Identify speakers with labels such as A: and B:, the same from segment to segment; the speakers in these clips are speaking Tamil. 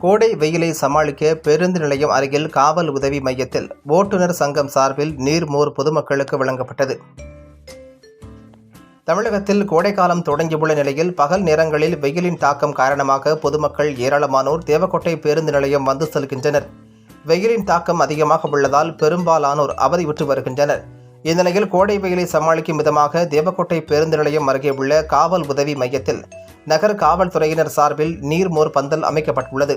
A: கோடை வெயிலை சமாளிக்க பேருந்து நிலையம் அருகில் காவல் உதவி மையத்தில் ஓட்டுநர் சங்கம் சார்பில் நீர்மோர் பொதுமக்களுக்கு வழங்கப்பட்டது. தமிழகத்தில் கோடைக்காலம் தொடங்கியுள்ள நிலையில் பகல் நேரங்களில் வெயிலின் தாக்கம் காரணமாக பொதுமக்கள் ஏராளமானோர் தேவக்கோட்டை பேருந்து நிலையம் வந்து செல்கின்றனர். வெயிலின் தாக்கம் அதிகமாக உள்ளதால் பெரும்பாலானோர் அவதியுற்று வருகின்றனர். இந்நிலையில் கோடை வெயிலை சமாளிக்கும் விதமாக தேவக்கோட்டை பேருந்து நிலையம் அருகே உள்ள காவல் உதவி மையத்தில் நகர் காவல்துறையினர் சார்பில் நீர்மோர் பந்தல் அமைக்கப்பட்டுள்ளது.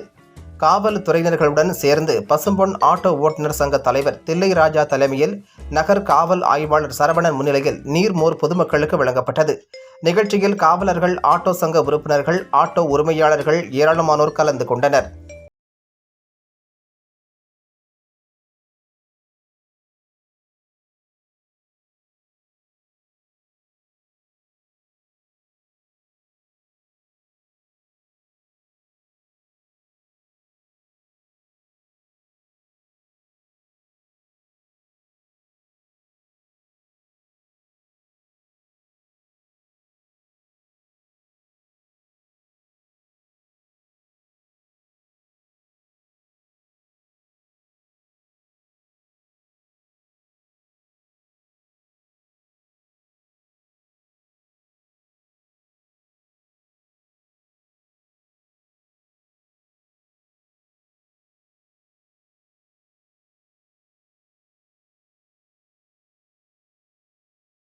A: காவல்துறையினர்களுடன் சேர்ந்து பசும்பொன் ஆட்டோ ஓட்டுநர் சங்க தலைவர் தில்லை ராஜா தலைமையில் நகர் காவல் ஆய்வாளர் சரவணன் முன்னிலையில் நீர்மோர் பொதுமக்களுக்கு வழங்கப்பட்டது. நிகழ்ச்சியில் காவலர்கள் ஆட்டோ சங்க உறுப்பினர்கள் ஆட்டோ உரிமையாளர்கள் ஏராளமானோர் கலந்து கொண்டனர்.